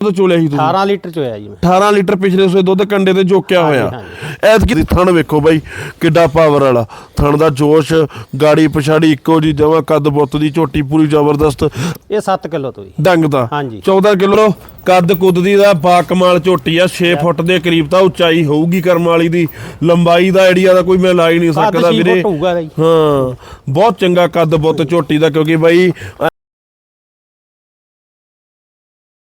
ਦੁੱਧ ਚੋਲਿਆ ਸੀ ਤੁਸੀਂ 18 ਲੀਟਰ ਚ ਹੋਇਆ ਜੀ ਮੈਂ। 18 ਲੀਟਰ ਪਿਛਲੇ ਸੋਏ ਦੁੱਧ ਕੰਡੇ ਤੇ ਜੋਕਿਆ ਹੋਇਆ। ਐਤਕੀ ਦੀ ਥਣ ਵੇਖੋ ਬਾਈ ਕਿੱਡਾ ਪਾਵਰ ਵਾਲਾ। ਥਣ ਦਾ ਜੋਸ਼ ਗਾੜੀ ਪਛਾੜੀ ਇੱਕੋ ਜੀ ਜਮਾ ਕੱਦ ਬੁੱਤ ਦੀ ਝੋਟੀ ਪੂਰੀ ਜ਼ਬਰਦਸਤ। ਇਹ 7 ਕਿਲੋ ਤੋਂ ਜੀ। ਡੰਗ ਦਾ ਹਾਂਜੀ। 14 ਕਿਲੋ ਕੱਦ ਕੁੱਦ ਦੀ ਦਾ ਬਾ ਕਮਾਲ ਝੋਟੀ ਆ 6 ਫੁੱਟ ਦੇ ਕਰੀਬ ਤਾਂ ਉਚਾਈ ਹੋਊਗੀ ਕਰਮ ਵਾਲੀ ਦੀ। ਲੰਬਾਈ ਦਾ ਆਈਡੀਆ ਦਾ ਕੋਈ ਮੈਂ ਲਾ ਹੀ ਨਹੀਂ ਕੱਦ ਸਕਦਾ ਵੀਰੇ। ਹਾਂ ਬਹੁਤ ਚੰਗਾ ਕੱਦ ਬੁੱਤ ਝੋਟੀ ਦਾ ਕਿਉਂਕਿ ਬਾਈ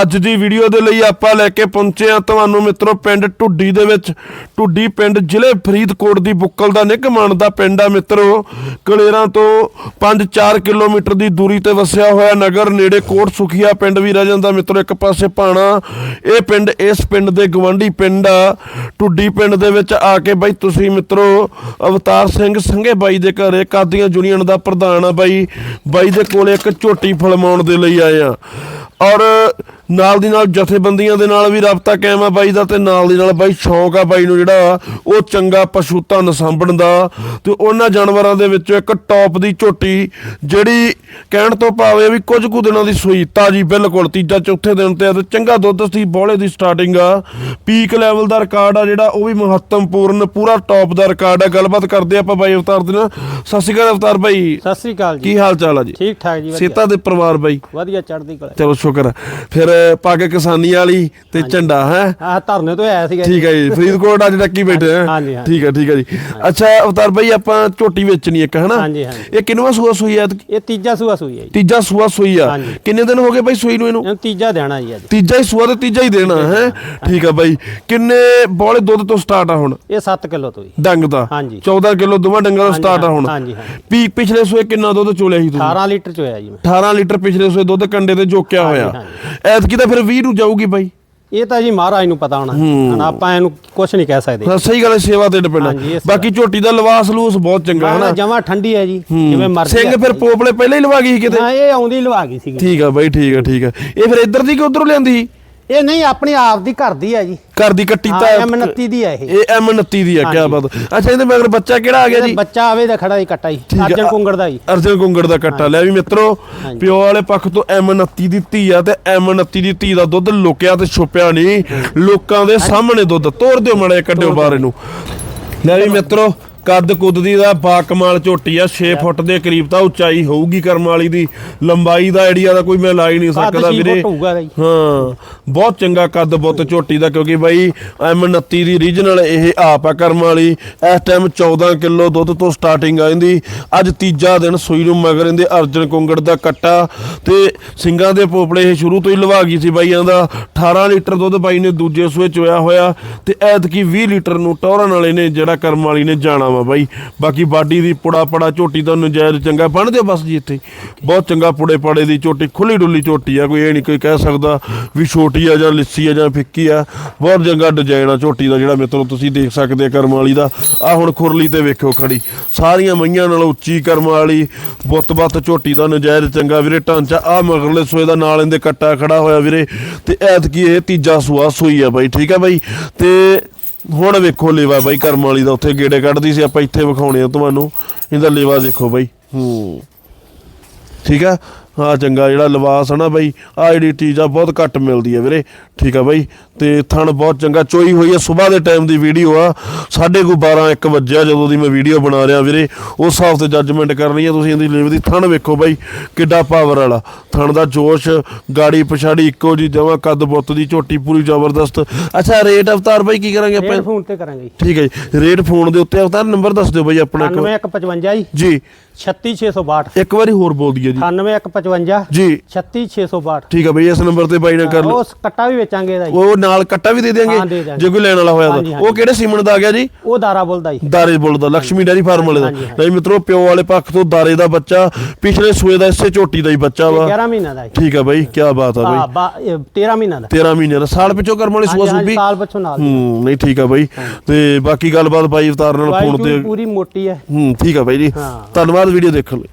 ਅੱਜ ਦੀ ਵੀਡੀਓ ਦੇ ਲਈ ਆਪਾਂ ਲੈ ਕੇ ਪਹੁੰਚੇ ਆ ਤੁਹਾਨੂੰ ਮਿੱਤਰੋ ਪਿੰਡ ਢੁੱਡੀ ਦੇ ਵਿੱਚ। ਢੁੱਡੀ ਪਿੰਡ ਜ਼ਿਲ੍ਹੇ ਫਰੀਦਕੋਟ ਦੀ ਬੁੱਕਲ ਦਾ ਨਿੱਘ ਦਾ ਪਿੰਡ ਆ ਮਿੱਤਰੋ। ਕਲੇਰਾਂ ਤੋਂ 5-4 ਕਿਲੋਮੀਟਰ ਦੀ ਦੂਰੀ ਤੇ ਵਸਿਆ ਹੋਇਆ ਨਗਰ, ਨੇੜੇ ਕੋਟ ਸੁਖੀਆ ਪਿੰਡ ਵੀ ਰਹਿ ਜਾਂਦਾ ਮਿੱਤਰੋ, ਇੱਕ ਪਾਸੇ ਭਾਣਾ। ਇਹ ਪਿੰਡ ਇਸ ਪਿੰਡ ਦੇ ਗਵੰਡੀ ਪਿੰਡ ਆ। ਢੁੱਡੀ ਪਿੰਡ ਦੇ ਵਿੱਚ ਆ ਕੇ ਬਾਈ ਤੁਸੀਂ ਮਿੱਤਰੋ, ਅਵਤਾਰ ਸਿੰਘ ਸੰਘੇ ਬਾਈ ਦੇ ਘਰੇ ਕਾਦੀਆਂ ਯੂਨੀਅਨ ਦਾ ਪ੍ਰਧਾਨ ਆ ਬਾਈ। ਬਾਈ ਦੇ ਕੋਲੇ ਇੱਕ ਝੋਟੀ ਫਲਮਾਉਣ ਦੇ ਲਈ ਆਏ ਆ। ਔਰ ਨਾਲ ਦੀ ਨਾਲ ਜਥੇਬੰਦੀਆਂ ਦੇ ਨਾਲ ਵੀ ਰਾਬਤਾ ਕਾਇਮ ਆ ਬਾਈ ਦਾ ਤੇ ਨਾਲ ਦੀ ਨਾਲ ਬਾਈ ਸ਼ੌਕ ਆ ਬਾਈ ਨੂੰ ਜਿਹੜਾ ਉਹ ਚੰਗਾ ਪਸ਼ੂ ਧਨ ਸਾਂਭਣ ਦਾ। ਤੇ ਉਹਨਾਂ ਜਾਨਵਰਾਂ ਦੇ ਵਿੱਚੋਂ ਇੱਕ ਟੌਪ ਦੀ ਝੋਟੀ ਜਿਹੜੀ ਕਹਿਣ ਤੋਂ ਭਾਵੇਂ ਵੀ ਕੁਝ ਕੁ ਦਿਨਾਂ ਦੀ ਸੂਈ ਤਾਜੀ ਬਿਲਕੁਲ ਤੀਜਾ ਚੌਥੇ ਦਿਨ ਤੇ ਚੰਗਾ ਦੁੱਧ ਸੀ ਬੋਲੇ ਦੀ ਸਟਾਰਟਿੰਗ ਆ। ਪੀਕ ਲੈਵਲ ਦਾ ਰਿਕਾਰਡ ਆ ਜਿਹੜਾ ਉਹ ਵੀ ਮਹੱਤਵਪੂਰਨ ਪੂਰਾ ਟੌਪ ਦਾ ਰਿਕਾਰਡ ਆ। ਗੱਲਬਾਤ ਕਰਦੇ ਆਪਾਂ ਬਾਈ ਅਵਤਾਰ ਦੇ ਨਾਲ। ਸਤਿ ਸ਼੍ਰੀ ਅਕਾਲ ਅਵਤਾਰ ਬਾਈ। ਸਤਿ ਸ਼੍ਰੀ ਅਕਾਲ ਜੀ। ਕੀ ਹਾਲ ਚਾਲ ਆ ਜੀ? ਠੀਕ ਠਾਕ ਜੀ ਸੇਤਾ ਦੇ ਪਰਿਵਾਰ ਬਾਈ। ਵਧੀਆ ਚੜ੍ਹਦੀ ਕਲਾ। ਚਲੋ ਸ਼ੁਕਰ। ਫਿਰ ਪੱਗ ਕਿਸਾਨੀ ਵਾਲੀ ਤੇ ਝੰਡਾ ਹੈ? ਆਹ ਧਰਨੇ ਤੋਂ ਆਇਆ ਸੀਗਾ ਠੀਕ ਹੈ ਜੀ ਫਰੀਦਕੋਟ ਅੱਜ ਡੱਕੀ ਬੈਠੇ ਹਾਂਜੀ। ਠੀਕ ਹੈ ਠੀਕ ਹੈ ਜੀ। ਅੱਛਾ ਅਵਤਾਰ ਬਾਈ ਆਪਾਂ ਝੋਟੀ ਵੇਚਣੀ ਇੱਕ ਹਨਾ। ਇਹ ਕਿੰਨਵਾ ਸੂਆ ਸੂਈ ਆ? ਇਹ ਤੀਜਾ ਸੂਆ ਸੂਈ ਹੈ ਜੀ। ਤੀਜਾ ਸੂਆ ਸੂਈ ਆ। ਕਿੰਨੇ ਦਿਨ ਹੋ ਗਏ ਬਾਈ ਸੂਈ ਨੂੰ ਇਹਨੂੰ? ਤੀਜਾ ਦੇਣਾ ਜੀ ਅੱਜ। ਤੀਜਾ ਹੀ ਸੂਆ ਤੇ ਤੀਜਾ ਹੀ ਦੇਣਾ ਹੈ ਠੀਕ ਆ ਬਾਈ। ਕਿੰਨੇ ਬੋਲੇ ਦੁੱਧ ਤੋਂ ਸਟਾਰਟ ਆ ਹੁਣ? ਇਹ 7 ਕਿਲੋ ਤੋਂ ਜੀ। ਡੰਗ ਦਾ। ਹਾਂਜੀ। 14 ਕਿਲੋ ਦੋਵਾਂ ਡੰਗਾਂ ਦਾ ਹਾਂਜੀ, ਸਟਾਰਟ ਆ ਹੁਣ। ਪੀ ਪਿਛਲੇ ਸੂਏ ਕਿੰਨਾ ਦੁੱਧ ਚੋਲਿਆ ਸੀ ਤੁਸੀਂ? 18 ਲੀਟਰ ਚ ਹੋਇਆ ਜੀ ਮੈਂ। 18 ਲੀਟਰ ਪਿਛਲੇ ਸੂਏ ਦੁੱਧ ਕੰਡੇ ਤੇ ਜੋਕਿਆ ਹੋਇਆ। ਐਤਕੀ ਤਾਂ ਫਿਰ 20 ਨੂੰ ਜਾਊਗੀ ਬਾਈ। ਇਹ ਤਾਂ ਜੀ ਮਹਾਰਾਜ ਨੂੰ ਪਤਾ ਹੋਣਾ। ਹੁਣ ਆਪਾਂ ਇਹਨੂੰ ਕੁਝ ਨਹੀਂ ਕਹਿ ਸਕਦੇ। ਹਾਂ ਸਹੀ ਗੱਲ ਹੈ ਸੇਵਾ ਤੇ ਡਿਪੈਂਡ ਹਾਂਜੀ, ਬਾਕੀ ਝੋਟੀ ਦਾ ਲਵਾਸ ਲੂਸ ਬਹੁਤ ਚੰਗਾ ਹੈ ਨਾ ਜਮਾ ਠੰਡੀ ਹੈ ਜੀ ਜਿਵੇਂ ਮਰਜ਼ੀ ਸਿੰਘ ਫਿਰ ਪੋਪਲੇ ਪਹਿਲਾਂ ਹੀ ਲਵਾ ਗਈ ਸੀ ਕਿਤੇ? ਹਾਂ ਇਹ ਆਉਂਦੀ ਲਵਾ ਗਈ ਸੀਗੀ। ਠੀਕ ਆ ਬਾਈ ਠੀਕ ਆ ਠੀਕ ਆ। ਇਹ ਫਿਰ ਇੱਧਰ ਦੀ ਕਿ ਉਧਰੋਂ ਲਿਆਂਦੀ ਸੀ? ਇਹ ਨਹੀਂ ਆਪਣੀ ਆਪ ਦੀ ਘਰ ਦੀ ਹੈ ਜੀ। ਘਰ ਦੀ ਕੱਟੀ ਹਾਂ ਤਾਂ ਐਮ 29 ਦੀ ਹੈ ਇਹ। ਇਹ ਐਮ 29 ਦੀ ਆ ਕੀ ਹਾਂਜੀ। ਬਾਤ। ਅੱਛਾ ਇਹਦੇ ਮਗਰ ਬੱਚਾ ਕਿਹੜਾ ਆ ਗਿਆ ਤੇ ਜੀ ਬੱਚਾ ਆਵੇ ਦਾ ਖੜਾ ਹੀ ਕੱਟਾ ਜੀ ਠੀਕ ਆ। ਅਰਜਨ ਕੁੰਗੜ ਦਾ ਜੀ। ਅਰਜਨ ਕੁੰਗੜ ਦਾ ਕੱਟਾ। ਲਿਆ ਵੀ ਮਿੱਤਰੋ ਹਾਂਜੀ। ਪਿਓ ਵਾਲੇ ਪੱਖ ਤੋਂ ਐਮ 29 ਦੀ ਧੀ ਆ ਤੇ ਐਮ 29 ਦੀ ਧੀ ਦਾ ਦੁੱਧ ਲੁਕਿਆ ਤੇ ਛੁਪਿਆ ਨਹੀਂ। ਲੋਕਾਂ ਦੇ ਸਾਹਮਣੇ ਦੁੱਧ। ਤੋੜ ਦਿਓ ਮੜੇ ਕੱਢਿਓ ਬਾਹਰ ਇਹਨੂੰ। ਲੈ ਵੀ ਮਿੱਤਰੋ ਕੱਦ ਕੁੱਦ ਦੀ ਦਾ ਬਾ ਕਮਾਲ ਝੋਟੀ ਆ 6 ਫੁੱਟ ਦੇ ਕਰੀਬ ਤਾਂ ਉਚਾਈ ਹੋਊਗੀ ਕਰਮ ਵਾਲੀ ਦੀ। ਲੰਬਾਈ ਦਾ ਆਈਡੀਆ ਦਾ ਕੋਈ ਮੈਂ ਲਾ ਹੀ ਨਹੀਂ ਕੱਦ ਸਕਦਾ ਵੀਰੇ। ਹਾਂ ਬਹੁਤ ਚੰਗਾ ਕੱਦ ਬੁੱਤ ਝੋਟੀ ਦਾ ਕਿਉਂਕਿ ਬਾਈ M29 ਦੀ ਰੀਜਨਲ ਇਹ ਆਪ ਆ ਕਰਮ ਵਾਲੀ। ਇਸ ਟਾਈਮ 14 ਕਿਲੋ ਦੁੱਧ ਤੋਂ ਸਟਾਰਟਿੰਗ ਆ ਜਾਂਦੀ ਅੱਜ ਤੀਜਾ ਦਿਨ ਸੂਈ ਨੂੰ ਮਗਰ ਇਹਦੇ ਅਰਜਨ ਕੁੰਗੜ ਦਾ ਕੱਟਾ। ਤੇ ਸਿੰਘਾਂ ਦੇ ਪੋਪਲੇ ਇਹ ਸ਼ੁਰੂ ਤੋਂ ਹੀ ਲਵਾ ਗਈ ਸੀ ਬਾਈਆਂ ਦਾ। 18 ਲੀਟਰ ਦੁੱਧ ਬਾਈ ਨੇ ਦੂਜੇ ਸੂਏ ਚੋਇਆ ਹੋਇਆ ਤੇ ਐਤਕੀ 20 ਲੀਟਰ ਨੂੰ ਟੌਰਨ ਵਾਲੇ ਨੇ ਜਿਹੜਾ ਕਰਮ ਵਾਲੀ ਨੇ ਜਾਣਾ ਵਾ ਬਾਈ। ਬਾਕੀ ਬਾਡੀ ਦੀ ਪੁੜਾ ਪੜਾ ਝੋਟੀ ਦਾ ਨਜਾਇਜ਼ ਚੰਗਾ ਬਣ ਦਿਓ ਬਸ ਜੀ ਇੱਥੇ। ਬਹੁਤ ਚੰਗਾ ਪੁੜੇ ਪਾੜੇ ਦੀ ਝੋਟੀ, ਖੁੱਲੀ ਡੁੱਲੀ ਝੋਟੀ ਆ, ਕੋਈ ਇਹ ਨਹੀਂ ਕੋਈ ਕਹਿ ਸਕਦਾ ਵੀ ਛੋਟੀ ਆ ਜਾਂ ਲਿੱਸੀ ਆ ਜਾਂ ਫਿੱਕੀ ਆ। ਬਹੁਤ ਚੰਗਾ ਡਿਜ਼ਾਈਨ ਆ ਝੋਟੀ ਦਾ ਜਿਹੜਾ ਮਿੱਤਰੋ ਤੁਸੀਂ ਦੇਖ ਸਕਦੇ ਕਰਮ ਵਾਲੀ ਦਾ। ਆ ਹੁਣ ਖੁਰਲੀ ਤੇ ਵੇਖਿਓ ਖੜੀ। ਸਾਰੀਆਂ ਮਈਆਂ ਨਾਲ ਉੱਚੀ ਕਰਮ ਵਾਲੀ ਬੁੱਤ-ਬੱਤ ਝੋਟੀ ਦਾ ਨਜਾਇਜ਼ ਚੰਗਾ ਵੀਰੇ ਢਾਂਚਾ। ਆ ਮਗਰਲੇ ਸੋਏ ਦਾ ਨਾਲ ਇਹਦੇ ਕੱਟਾ ਖੜਾ ਹੋਇਆ ਵੀਰੇ। ਤੇ ਐਤਕੀ ਇਹ ਤੀਜਾ ਸੂਆ ਸੂਈ ਆ ਬਾਈ, ਠੀਕ ਆ ਬਾਈ? ਤੇ ਹੁਣ ਵੇਖੋ ਲੇਵਾ ਬਾਈ, ਕਰਮ ਵਾਲੀ ਦਾ ਉੱਥੇ ਗੇੜੇ ਕੱਢਦੀ ਸੀ, ਆਪਾਂ ਇੱਥੇ ਵਿਖਾਉਣੇ ਆ ਤੁਹਾਨੂੰ। ਇਹਦਾ ਲੇਵਾ ਦੇਖੋ ਬਾਈ। ਹੂੰ। ਠੀਕ ਆ? ਆ ਚੰਗਾ ਜਿਹੜਾ ਲਿਬਾਸ ਹੈ ਨਾ ਬਾਈ ਆ ਜਿਹੜੀ ਚੀਜ਼ ਆ, ਬਹੁਤ ਘੱਟ ਮਿਲਦੀ ਹੈ ਵੀਰੇ। ਠੀਕ ਆ ਬਾਈ ਤੇ ਥਣ ਬਹੁਤ ਚੰਗਾ ਚੋਈ ਹੋਈ ਹੈ ਸਵੇਰ ਦੇ ਟਾਈਮ ਦੀ ਵੀਡੀਓ ਆ। ਸਾਢੇ ਕੋ 12 1 ਵਜਿਆ ਜਦੋਂ ਦੀ ਮੈਂ ਵੀਡੀਓ ਬਣਾ ਰਿਹਾ ਵੀਰੇ। ਉਸ ਹਿਸਾਬ ਤੇ ਜੱਜਮੈਂਟ ਕਰਨੀ ਹੈ ਤੁਸੀਂ ਇਹਦੀ ਲੇਵ ਦੀ ਥਣ ਵੇਖੋ ਬਾਈ ਕਿੱਡਾ ਪਾਵਰ ਵਾਲਾ। ਥਣ ਦਾ ਜੋਸ਼ ਗਾੜੀ ਪਛਾੜੀ ਇੱਕੋ ਜੀ ਜਮਾ ਕੱਦ ਬੁੱਤ ਦੀ ਝੋਟੀ ਪੂਰੀ ਜ਼ਬਰਦਸਤ। ਅੱਛਾ ਰੇਟ ਅਵਤਾਰ ਬਾਈ ਕੀ ਕਰਾਂਗੇ ਆਪਾਂ? ਫੋਨ ਤੇ ਕਰਾਂਗੇ ਠੀਕ ਹੈ ਜੀ ਰੇਟ ਫੋਨ ਦੇ ਉੱਤੇ ਅਵਤਾਰ ਨੰਬਰ ਦੱਸ ਦਿਓ ਬਾਈ ਆਪਣਾ ਇੱਕ ਵਾਰ। 99155 ਜੀ। ਜੀ 36662 ਇੱਕ ਵਾਰੀ ਹੋਰ ਬੋਲ ਦਈਏ ਜੀ। 99155 ਜੀ। 36662 ਠੀਕ ਆ ਬਈ ਇਸ ਨੰਬਰ ਤੇ ਬਾਈ ਨਾਲ ਕਰ ਲਓ। ਉਹ ਕੱਟਾ ਵੀ ਵੇਚਾਂਗੇ ਇਹਦਾ ਜੀ। ਉਹ ਨਾਲ ਕੱਟਾ ਵੀ ਦੇ ਹਾਂ, ਦੇ ਦੇਾਂਗੇ ਦਿਆਂਗੇ। ਜੇ ਕੋਈ ਲੈਣ ਵਾਲਾ ਹੋਇਆ ਹਾਂਜੀ, ਤਾਂ। ਹਾਂਜੀ। ਉਹ ਕਿਹੜੇ ਸੀਮਨ ਦਾ ਆ ਗਿਆ ਜੀ? ਉਹ ਦਾਰਾ ਬੋਲਦਾ ਜੀ। ਦਾਰੇ ਬੁੱਲ ਦਾ ਲక్ష్ਮੀ ਡੈਰੀ ਫਾਰਮ ਵਾਲੇ ਦਾ। ਹਾਂਜੀ, ਹਾਂਜੀ। ਨਹੀਂ ਮਿੱਤਰੋ ਪਿਓ ਵਾਲੇ ਪੱਖ ਤੋਂ ਦਾਰੇ ਦਾ ਬੱਚਾ ਪਿਛਲੇ ਸੂਏ ਦਾ ਇਸੇ ਝੋਟੀ ਦਾ ਹੀ ਬੱਚਾ ਵਾ। 11 ਮਹੀਨਾ ਦਾ ਜੀ ਠੀਕ ਆ ਬਾਈ ਕੀ ਬਾਤ ਆ ਹਾਂ ਬਾਈ। ਇਹ 13 ਮਹੀਨਾ ਦਾ। 13 ਮਹੀਨੇ ਦਾ। ਸਾਲ ਪਿੱਛੋਂ ਕਰਮ ਵਾਲੀ ਸੂਆ ਹਾਂਜੀ, ਹਾਂਜੀ, ਸੂਬੀ? ਸਾਲ ਪਿੱਛੋਂ ਨਾਲ ਦੀ। ਹੂੰ ਨਹੀਂ ਠੀਕ ਆ ਬਾਈ। ਤੇ ਬਾਕੀ ਗੱਲਬਾਤ ਬਾਈ ਅਵਤਾਰ ਨਾਲ ਫੋਨ ਤੇ ਪੂਰੀ ਮੋਟੀ ਹੈ। ਹੂੰ ਠੀਕ ਆ ਬਾਈ ਜੀ। ਹਾਂ। ਧੰਨਵਾਦ ਵੀਡੀਓ ਦੇਖਣ ਲਈ।